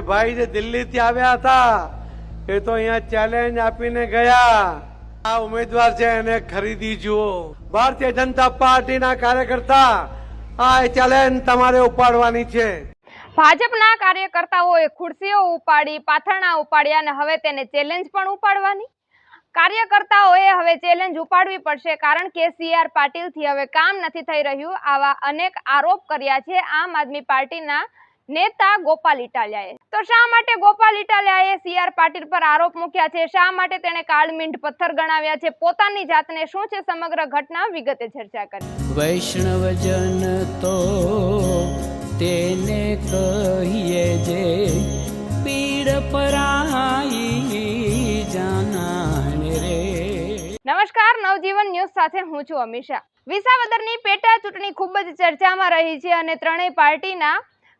ભાઈ જે દિલ્હીથી આવ્યા હતા, એ તો અહીંયા ચેલેન્જ આપીને ગયા. આ ઉમેદવાર છે એને ખરીદી જુઓ. ભારતીય જનતા પાર્ટીના કાર્યકર્તા, આ ચેલેન્જ તમારે ઉપાડવાની છે. ભાજપના કાર્યકર્તાઓએ ખુરશીઓ ઉપાડી, પાથરણા ઉપાડ્યા અને હવે તેને ચેલેન્જ પણ ઉપાડવાની. કાર્યકર્તાઓએ હવે ચેલેન્જ ઉપાડવી પડશે કારણ કે સીઆર પાટીલથી હવે કામ નથી થઈ રહ્યું આવા અનેક આરોપ કર્યા છે આમ આદમી પાર્ટીના નેતા ગોપાલ ઇટાલિયાએ. તો શા માટે ગોપાલ ઇટાલિયાએ સી આર પાટીલ પર આરોપ મૂક્યા છે? શા માટે તેણે કાળમીંઢ પથ્થર ગણાવ્યા છે? પોતાની જાતને શું છે સમગ્ર ઘટના? વિગતે ચર્ચા કરી વૈષ્ણવજન તો તેને કહીએ જે પીડ પરાઈ જાનાને રે. નમસ્કાર નવજીવન ન્યૂઝ સાથે હું છું અમીષા. વિસાવદરની પેટા ચૂંટણી ખૂબ જ ચર્ચામાં રહી છે અને ત્રણેય પાર્ટીના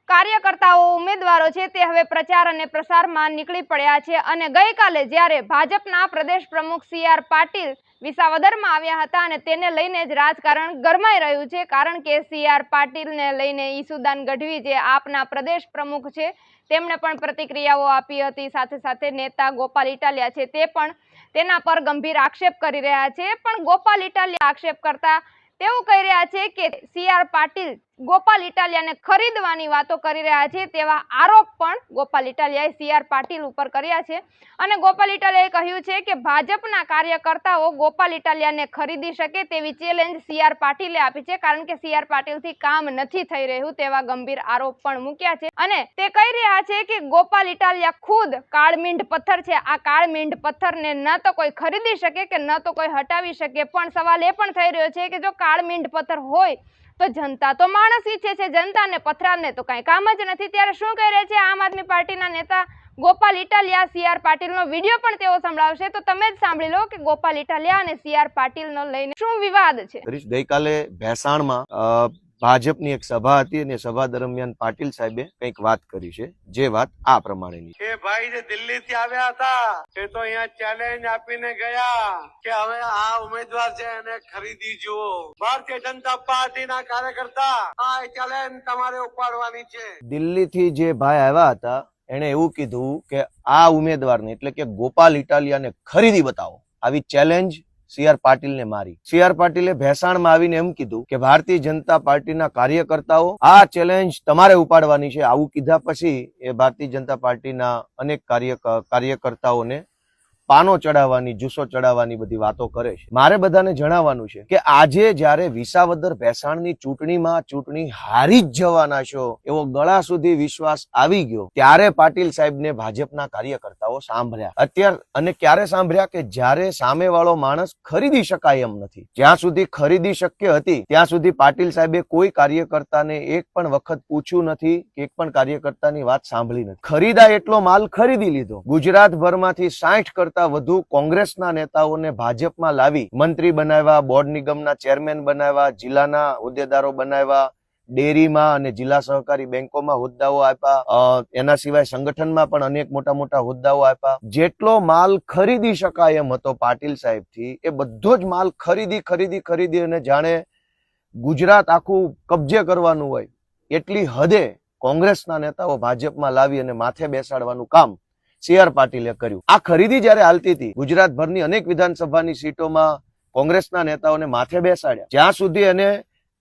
કાર્યકર્તાઓ, ઉમેદવારો છે તે હવે પ્રચાર અને પ્રસારમાં નીકળી પડ્યા છે અને ગઈકાલે જ્યારે ભાજપના પ્રદેશ પ્રમુખ સી આર પાટીલ વિસાવદરમાં આવ્યા હતા અને તેને લઈને જ રાજકારણ ગરમાઈ રહ્યું છે, કારણ કે સી આર પાટીલને લઈને ઈસુદાન ગઢવી જે આપના પ્રદેશ પ્રમુખ છે, તેમણે પણ પ્રતિક્રિયાઓ આપી હતી. સાથે સાથે નેતા ગોપાલ ઇટાલિયા છે તે પણ તેના પર ગંભીર આક્ષેપ કરી રહ્યા છે. પણ ગોપાલ ઇટાલિયા આક્ષેપ કરતા તેવું કહી રહ્યા છે કે સી આર પાટીલ ગોપાલ ઇટાલિયાને ખરીદવાની વાતો કરી રહ્યા છે તેવા આરોપ પણ ગોપાલ ઇટાલિયાએ સી પાટીલ ઉપર કર્યા છે. અને ગોપાલ ઇટાલિયાએ કહ્યું છે કે ભાજપના કાર્યકર્તાઓ ગોપાલ ઇટાલિયાને ખરીદી શકે તેવી ચેલેન્જ સી પાટીલે આપી છે, કારણ કે સી પાટીલથી કામ નથી થઈ રહ્યું તેવા ગંભીર આરોપ પણ મૂક્યા છે. અને તે કહી રહ્યા છે કે ગોપાલ ઇટાલિયા ખુદ કાળમીંઢ પથ્થર છે. આ કાળમીંઢ પથ્થરને ન તો કોઈ ખરીદી શકે કે ન તો કોઈ હટાવી શકે, પણ સવાલ એ પણ થઈ રહ્યો છે કે જો કાળમીંઢ પથ્થર હોય તો જનતા તો માણસ ઈચ્છે છે જનતાને પથરાને તો કાંઈ કામ જ નથી. ત્યારે શું કહી રહ્યા છે આમ આદમી પાર્ટીના નેતા ગોપાલ ઇટાલિયા, સી આર પાટીલનો વીડિયો પણ તેઓ સંભળાવશે. તો તમે જ સાંભળી લો કે ગોપાલ ઇટાલિયા અને સી આર પાટીલનો લઈને શું વિવાદ છે? ગઈકાલે ભેસાણમાં ભાજપની એક સભા હતી અને સભા દરમિયાન પાટીલ સાહેબે કંઈક વાત કરી છે. જે વાત આ પ્રમાણેની છે. એ ભાઈ જે દિલ્હીથી આવ્યા હતા એ તો અહીંયા ચેલેન્જ આપીને ગયા કે હવે આ ઉમેદવાર છે એને ખરીદી જુઓ. ભારતીય જનતા પાર્ટીના કાર્યકર્તા આ ચેલેન્જ તમારે ઉપાડવાની છે. દિલ્હી થી જે ભાઈ આવ્યા હતા એણે એવું કીધું કે આ ઉમેદવારને એટલે કે ગોપાલ ઇટાલિયાને ખરીદી બતાવો. આવી ચેલેન્જ સી આર પાટીલને મારી. સી આર પાટીલે ભેસાણમાં આવીને એમ કીધું કે ભારતીય જનતા પાર્ટીના કાર્યકર્તાઓ આ ચેલેન્જ તમારે ઉપાડવાની છે. આવું કીધા પછી એ ભારતીય જનતા પાર્ટીના અનેક કાર્ય કાર્યકર્તાઓને પાનો ચડાવવાની, જુસ્સો ચડાવવાની બધી વાતો કરે છે. મારે બધાને જણાવવાનું છે કે આજે જ્યારે વિસાવદર ભેસાણની ચૂંટણીમાં ચૂંટણી હારી જ જવાના છો, એવો ગળા સુધી વિશ્વાસ આવી ગયો, ત્યારે પાટીલ સાહેબને ભાજપના કાર્યકર્તાઓ સાંભળ્યા. અત્યાર અને ક્યારે સાંભળ્યા કે જ્યારે સામેવાળો માણસ ખરીદી શકાય એમ નથી. જ્યાં સુધી ખરીદી શક્ય હતી, ત્યાં સુધી પાટીલ સાહેબે કોઈ કાર્યકર્તાને એક પણ વખત પૂછ્યું નથી કે એક પણ કાર્યકર્તાની વાત સાંભળી નથી. ખરીદા એટલો માલ ખરીદી લીધો. ગુજરાતભરમાંથી સાઠ કરતા વધુ કોંગ્રેસના નેતાઓને ભાજપમાં લાવી મંત્રી બનાવ્યા, બોર્ડ નિગમના ચેરમેન બનાવ્યા, જિલ્લાના હોદ્દેદારો બનાવ્યા, ડેરીમાં અને જિલ્લા સહકારી બેંકોમાં હોદ્દાઓ આપ્યા એના સિવાય સંગઠનમાં પણ અનેક મોટા મોટા હોદ્દાઓ આપ્યા. જેટલો માલ ખરીદી શકાય એમ હતો પાટીલ સાહેબથી, એ બધો જ માલ ખરીદી ખરીદી ખરીદી અને જાણે ગુજરાત આખું કબજે કરવાનું હોય, એટલી હદે કોંગ્રેસના નેતાઓ ભાજપમાં લાવી અને માથે બેસાડવાનું કામ સી આર પાટીલે કર્યું. આ ખરીદી જ્યારે હાલતી હતી, ગુજરાતભરની અનેક વિધાનસભાની સીટોમાં કોંગ્રેસના નેતાઓને માથે બેસાડ્યા. જ્યાં સુધી એને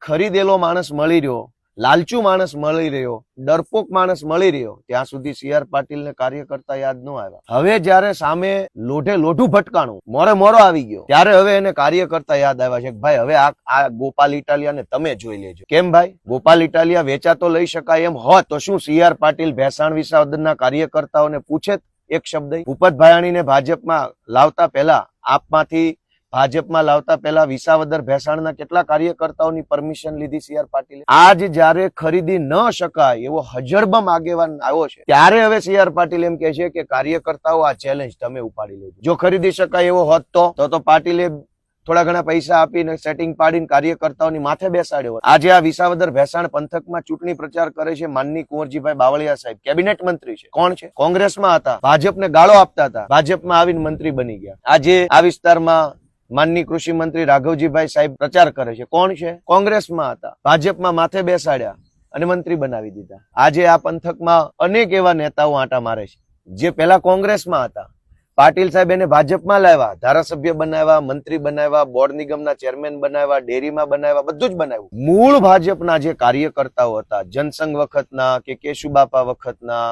ખરીદેલો માણસ મળી રહ્યો, લાલચુ માણસ મળી રહ્યો, ડરપોક માણસ મળી રહ્યો, ત્યાં સુધી સી આર પાટીલને કાર્યકર્તા યાદ ન આવ્યા. હવે જ્યારે સામે લોઢે લોઢું ભટકાણું, મોરે મોરો આવી ગયો, ત્યારે હવે એને કાર્યકર્તા યાદ આવ્યા છે ભાઈ, હવે આ ગોપાલ ઇટાલિયાને તમે જોઈ લેજો. કેમ ભાઈ? ગોપાલ ઇટાલિયા વેચાતો લઈ શકાય એમ હોત તો શું સી આર પાટીલ ભેસાણ વિસાવદરના કાર્યકર્તાઓને પૂછે? એક શબ્દ ભૂપત ભાયાણીને ભાજપમાં લાવતા પહેલા, આપમાંથી ભાજપમાં લાવતા પહેલા વિસાવદર ભેસાણના કેટલા કાર્યકર્તાઓની પરમિશન લીધી સી આર પાટીલે? આજ જ્યારે ખરીદી ન શકાય એવો હજરબમ આગેવાન આવ્યો છે, ત્યારે હવે સી આર પાટીલ એમ કે છે કે કાર્યકર્તાઓ આ ચેલેન્જ તમે ઉપાડી લેજો. જો ખરીદી શકાય એવો હોત તો તો પાટીલે થોડા ઘણા પૈસા આપીને સેટિંગ પાડીને કાર્યકર્તાઓની માથે બેસાડ્યો આજે આ વિસાવદર ભેસાણ પંથકમાં ચૂંટણી પ્રચાર કરે છે માનની કુંવરજીભાઈ બાવળિયા સાહેબ. કેબિનેટ મંત્રી છે. કોણ છે? કોંગ્રેસમાં હતા. ભાજપને ગાળો આપતા હતા. ભાજપમાં આવીને મંત્રી બની ગયા. આજે આ વિસ્તારમાં માનની કૃષિ મંત્રી રાઘવજીભાઈ સાહેબ પ્રચાર કરે છે. કોણ છે? કોંગ્રેસમાં હતા. ભાજપમાં માથે બેસાડ્યા અને મંત્રી બનાવી દીધા. આજે આ પંથકમાં અનેક એવા નેતાઓ આંટા મારે છે. જે પેલા કોંગ્રેસમાં હતા. પાટીલ સાહેબ એને ભાજપમાં લાવ્યા, ધારાસભ્ય બનાવ્યા, મંત્રી બનાવ્યા, બોર્ડ નિગમના ચેરમેન બનાવ્યા, ડેરીમાં બનાવ્યા, બધું જ બનાવ્યું. મૂળ ભાજપના જે કાર્યકર્તાઓ હતા, જનસંઘ વખતના કે કેશુબાપા વખતના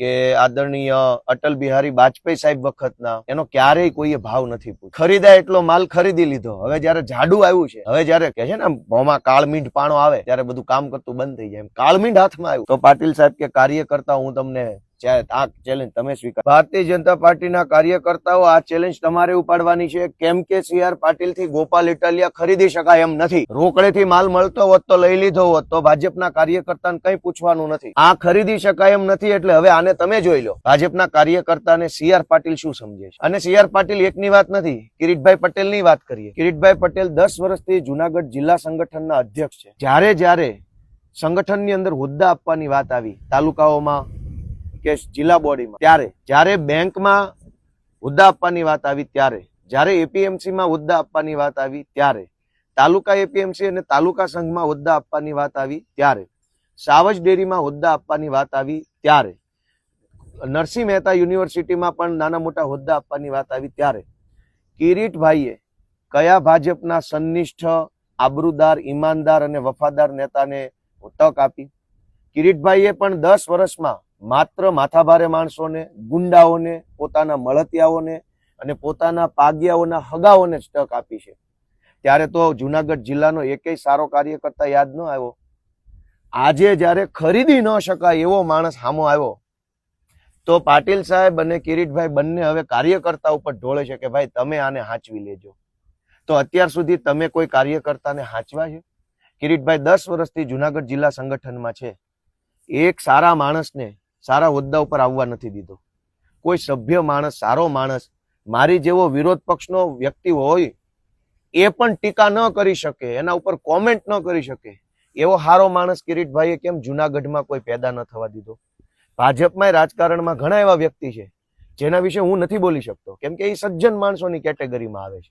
કે આદરણીય અટલ બિહારી વાજપેયી સાહેબ વખતના, એનો ક્યારેય કોઈએ ભાવ નથી પૂછ્યો. ખરીદાય એટલો માલ ખરીદી લીધો. હવે જયારે જાડુ આવ્યું છે, હવે જયારે કે છે ને મોમાં કાળમીંઢ પાણો આવે, ત્યારે બધું કામ કરતું બંધ થઈ જાય. કાળમીંઢ હાથમાં આવ્યું. તો પાટીલ સાહેબ કે કાર્યકર્તા, હું તમને ચા- આ ચેલેન્જ તમે સ્વીકાર ભારતીય જનતા પાર્ટીના કાર્યકર્તાઓ આ ચેલેન્જ તમારે ઉપાડવાની છે. કેમ કે સી આર પાટીલથી ગોપાલ ઇટાલિયા ખરીદી શકાય એમ નથી. રોકડેથી માલ મળતો હોત તો લઈ લીધો હોત, તો ભાજપના કાર્યકર્તાને કઈ પૂછવાનું નથી. આ ખરીદી શકાય એમ નથી એટલે હવે આને તમે જોઈ લો. ભાજપના કાર્યકર્તાને સી આર પાટીલ શું સમજે છે? અને સી આર પાટીલ એકની વાત નથી, કિરીટભાઈ પટેલની વાત કરીએ. કિરીટભાઈ પટેલ દસ વર્ષથી જુનાગઢ જિલ્લા સંગઠનના અધ્યક્ષ છે. જ્યારે જ્યારે સંગઠનની અંદર હોદ્દા આપવાની વાત આવી, તાલુકાઓમાં કે જિલ્લા બોડીમાં. ત્યારે, જ્યારે બેંકમાં હોદ્દા આપવાની વાત આવી, ત્યારે, જ્યારે એપીએમસીમાં હોદ્દા આપવાની વાત આવી, ત્યારે, તાલુકા એપીએમસી અને તાલુકા સંઘમાં હોદ્દા આપવાની વાત આવી, ત્યારે, સાવજ ડેરીમાં હોદ્દા આપવાની વાત આવી, ત્યારે, નરસિંહ મહેતા યુનિવર્સિટીમાં પણ નાના મોટા હોદ્દા આપવાની વાત આવી, ત્યારે, કિરીટભાઈએ કયા ભાજપના સંનિષ્ઠ, આબરૂદાર, ઈમાનદાર અને વફાદાર નેતાને તક આપી? કિરીટભાઈએ પણ દસ વર્ષમાં માત્ર માથાભારે માણસોને, ગુંડાઓને, પોતાના મળતિયાઓને અને પોતાના પાગિયાઓના હગાઓને જ તક આપી છે. ત્યારે તો જુનાગઢ જિલ્લાનો એકેય સારો કાર્યકર્તા યાદ ન આવ્યો. આજે જ્યારે ખરીદી ન શકાય એવો માણસ સામો આવ્યો, તો પાટીલ સાહેબ અને કિરીટભાઈ બંને હવે કાર્યકર્તા ઉપર ઢોળે છે કે ભાઈ તમે આને હાંચવી લેજો. તો અત્યાર સુધી તમે કોઈ કાર્યકર્તાને હાંચવા છે? કિરીટભાઈ દસ વર્ષથી જુનાગઢ જિલ્લા સંગઠનમાં છે. એક સારા માણસને સારા હોદ્દા ઉપર આવવા નથી દીધો. કોઈ સભ્ય માણસ, સારો માણસ, મારી જેવો વિરોધ પક્ષનો વ્યક્તિ હોય, એ પણ ટીકા ન કરી શકે, એના ઉપર કોમેન્ટ ન કરી શકે, એવો સારો માણસ કિરીટભાઈએ કેમ જુનાગઢમાં કોઈ પેદા ન થવા દીધો? ભાજપમાં રાજકારણમાં ઘણા એવા વ્યક્તિ છે, જેના વિશે હું નથી બોલી શકતો. કેમ કે એ સજ્જન માણસોની કેટેગરીમાં આવે છે.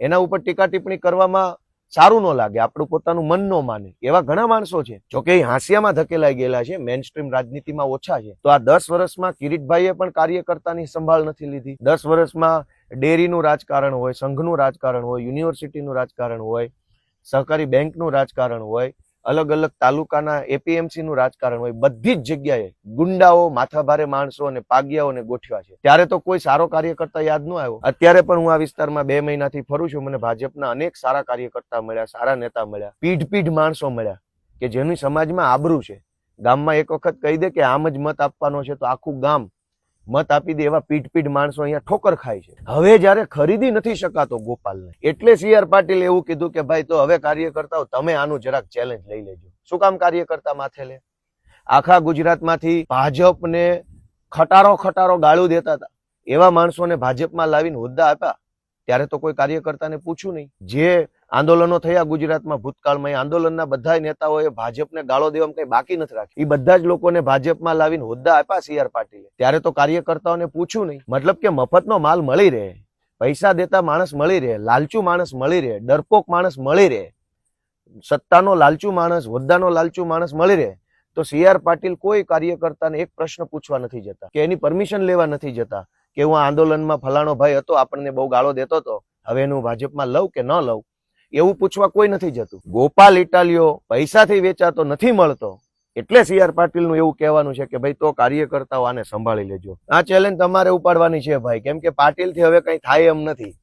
એના ઉપર ટીકા ટિપ્પણી કરવામાં સારું ન લાગે, આપણું પોતાનું મન ન માને. એવા ઘણા માણસો છે જોકે એ હાંસિયામાં ધકેલાઈ ગયેલા છે મેઇન સ્ટ્રીમ રાજનીતિમાં ઓછા છે. તો આ દસ વર્ષમાં કિરીટભાઈએ પણ કાર્યકર્તાની સંભાળ નથી લીધી. દસ વર્ષમાં ડેરીનું રાજકારણ હોય, સંઘનું રાજકારણ હોય, યુનિવર્સિટીનું રાજકારણ હોય, સહકારી બેંકનું રાજકારણ હોય અલગ અલગ તાલુકાના એપીએમસી નું રાજકારણ હોય, બધી જ જગ્યાએ ગુંડાઓ, માથાભારે માણસો અને પાગિયાઓને ગોઠવ્યા છે. ત્યારે તો કોઈ સારો કાર્યકર્તા યાદ ન આવ્યો. અત્યારે પણ હું આ વિસ્તારમાં બે મહિનાથી ફરું છું, મને ભાજપના અનેક સારા કાર્યકર્તા મળ્યા, સારા નેતા મળ્યા પીઢ પીઢ માણસો મળ્યા, કે જેની સમાજમાં આબરૂ છે. ગામમાં એક વખત કહી દે કે આમ જ મત આપવાનો છે, તો આખું ગામ મત આપી દે એવા પીઠ પીઠ માણસો અહીંયા ઠોકર ખાય છે. હવે જ્યારે ખરીદી નથી શકાતો ગોપાલને, એટલે સી આર પાટીલ એવું કીધું કે ભાઈ તો હવે કાર્યકર્તાઓ, તમે આનું જરાક ચેલેન્જ લઈ લેજો. શું કામ કાર્યકર્તા માથે લે? આખા ગુજરાતમાંથી ભાજપને ખટારો ખટારો ગાળું દેતા હતા. એવા માણસોને ભાજપમાં લાવીને હોદ્દા આપ્યા. ત્યારે તો કોઈ કાર્યકર્તાને પૂછ્યું નહીં. જે આંદોલનો થયા ગુજરાતમાં ભૂતકાળમાં. એ આંદોલનના બધા નેતાઓએ ભાજપને ગાળો દેવામાં કઈ બાકી નથી રાખી એ બધા જ લોકોને ભાજપમાં લાવીને હોદ્દા આપ્યા સી આર પાટીલે. ત્યારે તો કાર્યકર્તાઓને પૂછ્યું નહીં. મતલબ કે મફતનો માલ મળી રહે, પૈસા દેતા માણસ મળી રહે, લાલચુ માણસ મળી રહે, ડરપોક માણસ મળી રહે, સત્તાનો લાલચુ માણસ, હોદ્દાનો લાલચુ માણસ મળી રહે, તો સી આર પાટીલ કોઈ કાર્યકર્તાને એક પ્રશ્ન પૂછવા નથી જતા, કે એની પરમિશન લેવા નથી જતા, કે હું આંદોલનમાં ફલાણો ભાઈ હતો, આપણને બહુ ગાળો દેતો હતો હવે એનું ભાજપમાં લઉં કે ન લઉં? એવું પૂછવા કોઈ નથી જતું. ગોપાલ ઇટાલિયો પૈસાથી વેચાતો નથી મળતો. એટલે સી આર પાટીલનું એવું કહેવાનું છે કે, ભાઈ, તો કાર્યકર્તાઓ આને સંભાળી લેજો. આ ચેલેન્જ તમારે ઉપાડવાની છે ભાઈ. કેમ કે પાટીલથી હવે કઈ થાય એમ નથી.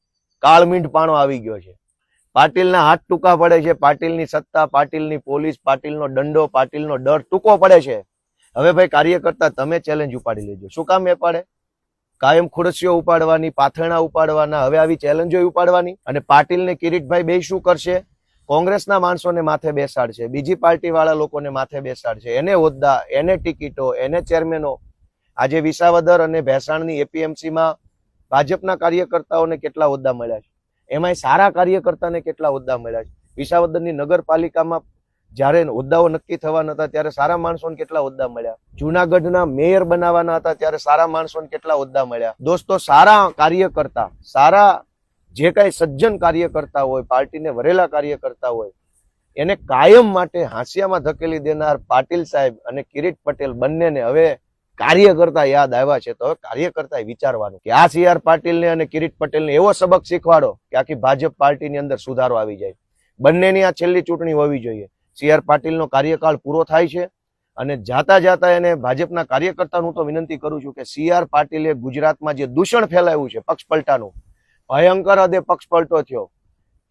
કાળમીંઢ પાણો આવી ગયો છે. પાટીલના હાથ ટૂંકા પડે છે, પાટીલની સત્તા, પાટીલની પોલીસ, પાટીલનો દંડો, પાટીલનો ડર ટૂંકો પડે છે. હવે ભાઈ કાર્યકર્તા, તમે ચેલેન્જ ઉપાડી લેજો. શું કામ એ પાડે કાયમ ખુરશીઓ ઉપાડવાની, પાથરણા ઉપાડવાના, હવે આવી ચેલેન્જો ઉપાડવાની. અને પાટીલ ને કિરીટભાઈ બે શું કરશે? કોંગ્રેસના માણસોને માથે બેસાડશે, બીજી પાર્ટીવાળા લોકોને માથે બેસાડશે. એને હોદ્દા, એને ટિકિટો, એને ચેરમેનો. આજે વિસાવદર અને ભેસાણની એપીએમસીમાં ભાજપના કાર્યકર્તાઓને કેટલા હોદ્દા મળ્યા છે? એમાંય સારા કાર્યકર્તાને કેટલા હોદ્દા મળ્યા છે? વિસાવદરની નગરપાલિકામાં જ્યારે હોદ્દાઓ નક્કી થવાના હતા ત્યારે સારા માણસોને કેટલા હોદ્દા મળ્યા? જુનાગઢના મેયર બનાવવાના હતા ત્યારે સારા માણસોને કેટલા હોદ્દા મળ્યા? દોસ્તો, સારા કાર્યકર્તા, સારા જે કાંઈ સજ્જન કાર્યકર્તા હોય, પાર્ટીને વરેલા કાર્યકર્તા હોય, એને કાયમ માટે હાંસિયામાં ધકેલી દેનાર પાટીલ સાહેબ અને કિરીટ પટેલ બંનેને હવે કાર્યકર્તા યાદ આવ્યા છે. તો હવે કાર્યકર્તા વિચારવાનું કે આ સીઆર પાટીલને અને કિરીટ પટેલને એવો સબક શીખવાડો કે આખી ભાજપ પાર્ટીની અંદર સુધારો આવી જાય. બંનેની આ છેલ્લી ચૂંટણી હોવી જોઈએ. સીઆર પાટીલનો કાર્યકાળ પૂરો થાય છે અને જાતા જાતા એને ભાજપના કાર્યકર્તાનું તો વિનંતી કરું છું કે સીઆર પાટીલે ગુજરાતમાં જે દૂષણ ફેલાયું છે પક્ષ પલટાનું, ભયંકર હદે પક્ષ પલટો થયો.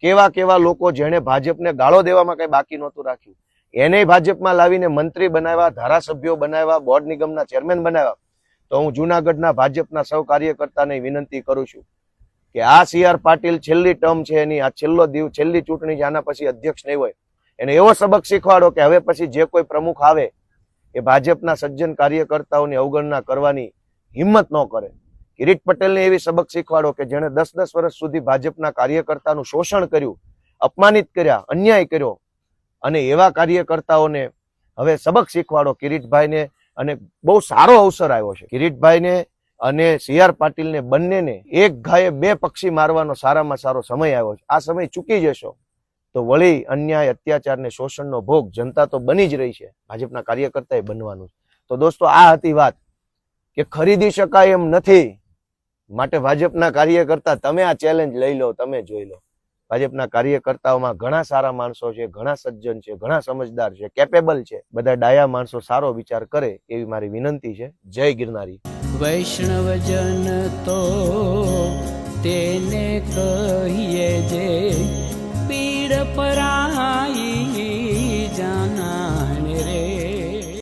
કેવા કેવા લોકો જેણે ભાજપને ગાળો દેવામાં કંઈ બાકી નહોતું રાખ્યું. એને ભાજપમાં લાવીને મંત્રી બનાવ્યા, ધારાસભ્યો બનાવ્યા, બોર્ડ નિગમના ચેરમેન બનાવ્યા. તો હું જુનાગઢના ભાજપના સૌ કાર્યકર્તાને વિનંતી કરું છું કે આ સીઆર પાટીલ છેલ્લી ટર્મ છે એની, આ છેલ્લો દિવસ છેલ્લી ચૂંટણી છે, આના પછી અધ્યક્ષ નહીં હોય. એને એવો સબક શીખવાડો કે હવે પછી જે કોઈ પ્રમુખ આવે એ ભાજપના સજ્જન કાર્યકર્તાઓની અવગણના કરવાની હિંમત ન કરે. કિરીટ પટેલને એવી સબક શીખવાડો કે જેણે દસ દસ વર્ષ સુધી ભાજપના કાર્યકર્તાનું શોષણ કર્યું, અપમાનિત કર્યા, અન્યાય કર્યો અને એવા કાર્યકર્તાઓને હવે સબક શીખવાડો. કિરીટભાઈને અને બહુ સારો અવસર આવ્યો છે. કિરીટભાઈને અને સી આર પાટીલને બંનેને એક ગાયે બે પક્ષી મારવાનો સારામાં સારો સમય આવ્યો છે. આ સમય ચૂકી જશો. તો વળી અન્યાય, અત્યાચાર ને શોષણનો ભોગ જનતા તો બની જ રહી છે. ભાજપના કાર્યકર્તાએ બનવાનું તો દોસ્તો, આ હતી વાત કે ખરીદી શકાય એમ નથી. માટે ભાજપના કાર્યકર્તા તમે આ ચેલેન્જ લઈ લો, તમે જોઈ લો. ભાજપના કાર્યકર્તાઓમાં ઘણા સારા માણસો છે, ઘણા સજ્જન છે, ઘણા સમજદાર છે કેપેબલ છે. બધા ડાયા માણસો સારો વિચાર કરે એવી મારી વિનંતી છે. જય ગિરનારી. વૈષ્ણવજન તો તેને કહીએ જે પીડ પરાઈ